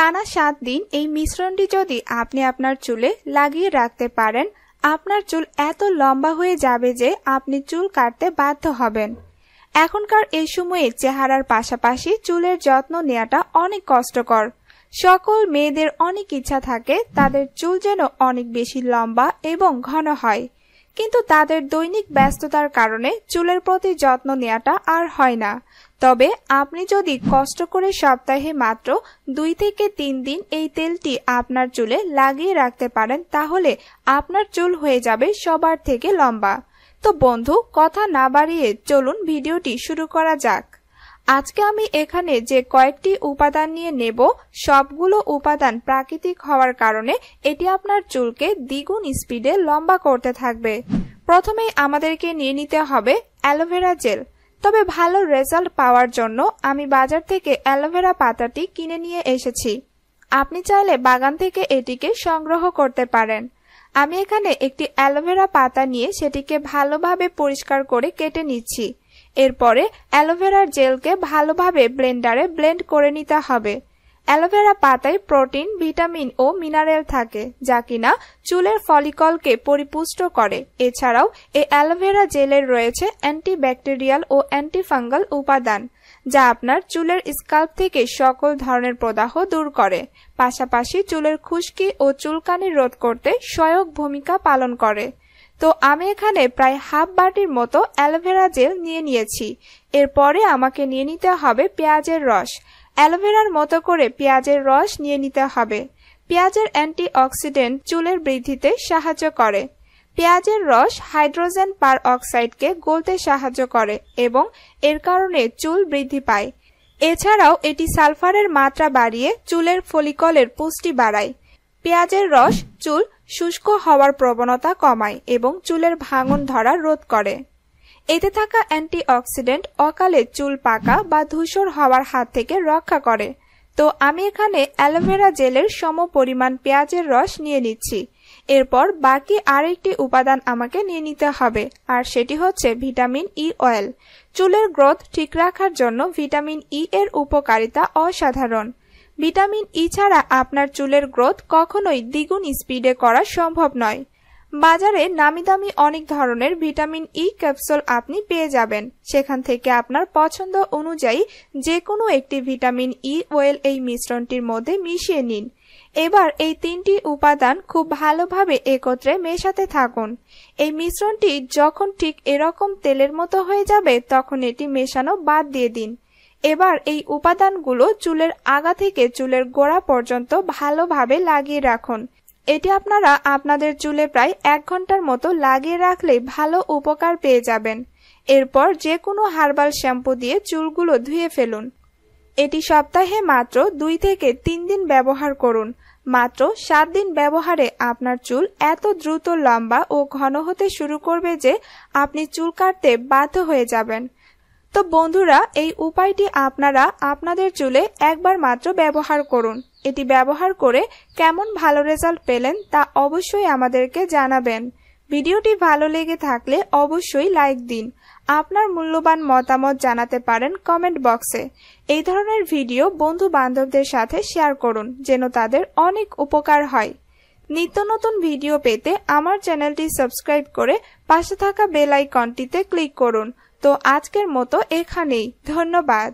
টানা সাত দিন এই মিশ্রণটি যদি আপনি আপনার চুলে লাগিয়ে রাখতে পারেন, আপনার চুল এত লম্বা হয়ে যাবে যে আপনি চুল কাটতে বাধ্য হবেন। এখনকার এই সময়ে চেহারার পাশাপাশি চুলের যত্ন নেওয়াটা অনেক কষ্টকর। সকল মেয়েদের অনেক ইচ্ছা থাকে তাদের চুল যেন অনেক বেশি লম্বা এবং ঘন হয়। কিন্তু তাদের দৈনিক ব্যস্ততার কারণে চুলের প্রতি যত্ন নেওয়াটা আর হয় না। তবে আপনি যদি কষ্ট করে সপ্তাহে মাত্র দুই থেকে তিন দিন এই তেলটি আপনার চুলে লাগিয়ে রাখতে পারেন, তাহলে আপনার চুল হয়ে যাবে সবার থেকে লম্বা। তো বন্ধু, কথা না বাড়িয়ে চলুন ভিডিওটি শুরু করা যাক। আজকে আমি এখানে যে কয়েকটি উপাদান নিয়ে নেব, সবগুলো উপাদান প্রাকৃতিক হওয়ার কারণে এটি আপনার চুলকে দ্বিগুণ স্পিডে লম্বা করতে থাকবে। প্রথমেই আমাদেরকে নিয়ে নিতে হবে অ্যালোভেরা জেল। তবে ভালো রেজাল্ট পাওয়ার জন্য আমি বাজার থেকে অ্যালোভেরা পাতাটি কিনে নিয়ে এসেছি। আপনি চাইলে বাগান থেকে এটিকে সংগ্রহ করতে পারেন। আমি এখানে একটি অ্যালোভেরা পাতা নিয়ে সেটিকে ভালোভাবে পরিষ্কার করে কেটে নিচ্ছি। এরপরে অ্যালোভেরার জেলকে ভালোভাবে ব্লেন্ডারে ব্লেন্ড করে নিতে হবে। অ্যালোভেরা পাতায় প্রোটিন, ভিটামিন ও মিনারেল থাকে, যা কিনা চুলের ফলিকলকে পরিপুষ্ট করে। এছাড়াও এই অ্যালোভেরা জেলের রয়েছে অ্যান্টিব্যাকটেরিয়াল ও অ্যান্টিফাঙ্গাল উপাদান, যা আপনার চুলের স্কাল্প থেকে সকল ধরনের প্রদাহ দূর করে। পাশাপাশি চুলের খুশকি ও চুলকানি রোধ করতে সহায়ক ভূমিকা পালন করে। তো আমি এখানে প্রায় হাফ বাটির মতো অ্যালোভেরা জেল নিয়ে নিয়েছি। এরপরে আমাকে নিয়ে নিতে হবে পেঁয়াজের রস। অ্যালোভেরার মতো করে পেঁয়াজের রস নিয়ে নিতে হবে। পেঁয়াজের অ্যান্টি অক্সিডেন্ট চুলের বৃদ্ধিতে সাহায্য করে। পেঁয়াজের রস হাইড্রোজেন পার অক্সাইডকে গলতে সাহায্য করে এবং এর কারণে চুল বৃদ্ধি পায়। এছাড়াও এটি সালফারের মাত্রা বাড়িয়ে চুলের ফলিকলের পুষ্টি বাড়ায়। পেঁয়াজের রস চুল শুষ্ক হওয়ার প্রবণতা কমায় এবং চুলের ভাঙন ধরা রোধ করে। এতে থাকা অ্যান্টিঅক্সিডেন্ট অকালে চুল পাকা বা ধূসর হওয়ার হাত থেকে রক্ষা করে। তো আমি এখানে অ্যালোভেরা জেলের সম পরিমাণ পেঁয়াজের রস নিয়ে নিচ্ছি। এরপর বাকি আরেকটি উপাদান আমাকে নিয়ে নিতে হবে, আর সেটি হচ্ছে ভিটামিন ই অয়েল। চুলের গ্রোথ ঠিক রাখার জন্য ভিটামিন ই এর উপকারিতা অসাধারণ। ভিটামিন ই ছাড়া আপনার চুলের গ্রোথ কখনোই দ্বিগুণ স্পিডে করা সম্ভব নয়। বাজারে নামি দামি অনেক ধরনের ভিটামিন ই ক্যাপসুল আপনি পেয়ে যাবেন। সেখান থেকে আপনার পছন্দ অনুযায়ী যে কোনো একটি ভিটামিন ই ওয়েল এই মিশ্রণটির মধ্যে মিশিয়ে নিন। এবার এই তিনটি উপাদান খুব ভালোভাবে একত্রে মেশাতে থাকুন। এই মিশ্রণটি যখন ঠিক এরকম তেলের মতো হয়ে যাবে, তখন এটি মেশানো বাদ দিয়ে দিন। এবার এই উপাদানগুলো চুলের আগা থেকে চুলের গোড়া পর্যন্ত ভালোভাবে লাগিয়ে রাখুন। এটি আপনারা আপনাদের চুলে প্রায় এক ঘণ্টার মতো লাগিয়ে রাখলে ভালো উপকার পেয়ে যাবেন। এরপর যে কোনো হার্বাল শ্যাম্পু দিয়ে চুলগুলো ধুয়ে ফেলুন। এটি সপ্তাহে মাত্র দুই থেকে তিন দিন ব্যবহার করুন। মাত্র সাত দিন ব্যবহারে আপনার চুল এত দ্রুত লম্বা ও ঘন হতে শুরু করবে যে আপনি চুল কাটতে বাধ্য হয়ে যাবেন। তো বন্ধুরা, এই উপায়টি আপনারা আপনাদের চুলে একবার মাত্র ব্যবহার করুন। এটি ব্যবহার করে কেমন ভালো রেজাল্ট পেলেন তা অবশ্যই আমাদেরকে জানাবেন। ভিডিওটি ভালো লেগে থাকলে অবশ্যই লাইক দিন। আপনার মূল্যবান মতামত জানাতে পারেন কমেন্ট বক্সে। এই ধরনের ভিডিও বন্ধু বান্ধবদের সাথে শেয়ার করুন, যেন তাদের অনেক উপকার হয়। নিত্য নতুন ভিডিও পেতে আমার চ্যানেলটি সাবস্ক্রাইব করে পাশে থাকা বেল আইকনটিতে ক্লিক করুন। তো আজকের মতো এখানেই ধন্যবাদ।